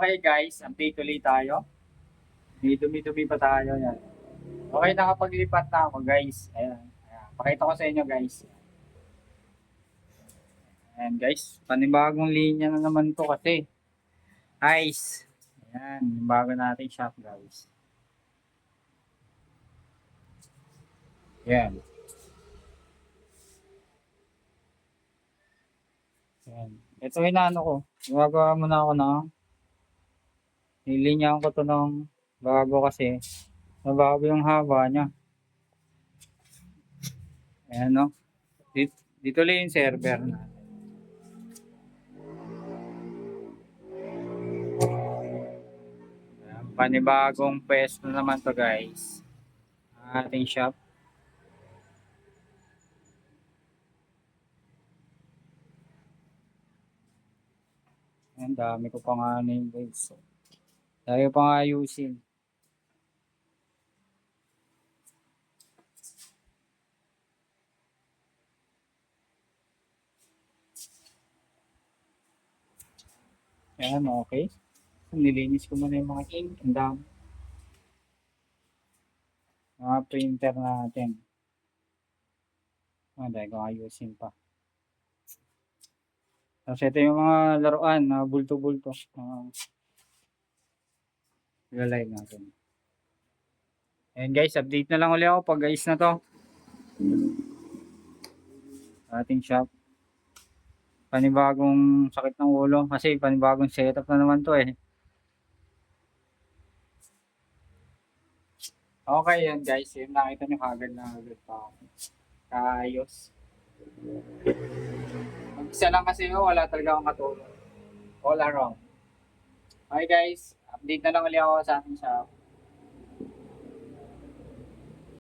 Okay guys, update ulit tayo. May dumi-dumi pa tayo yan. Okay, nakapaglipat na ako guys. Ayan. Ayan. Pakita ko sa inyo guys. Ayan guys, panibagong linya na naman to kasi. Ice. Ayan, yung bago nating shop guys. Ayan. Ayan. Ito inaano ko. Gumagawa muna ako ng Nilinyahan ko to ng bago kasi nabago yung haba niya. Ayan no. Dito, dito lang yung server. Ayan, panibagong pwesto naman to guys. Ating shop. Ang dami ko pa nga na yung. Tayo pang ayusin. Ayan, okay. Nilinis ko muna yung mga ink. Ang dami. Mga printer natin. Ah, dahil ko ayusin pa. Tapos ito yung mga laruan na bulto-bulto. Uh, Ilalive natin. And guys, update na lang ulit ako pag guys na to. Ating shop. Panibagong sakit ng ulo kasi panibagong setup na naman to eh. Okay yan guys, yun nakita nyo kagad na agad pa ako. Kaayos. Mag-isa lang kasi ako, wala talaga akong katulong. All around. Okay guys, update na lang ulit ako sa ating shop.